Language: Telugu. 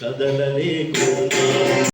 కదలలేకుండా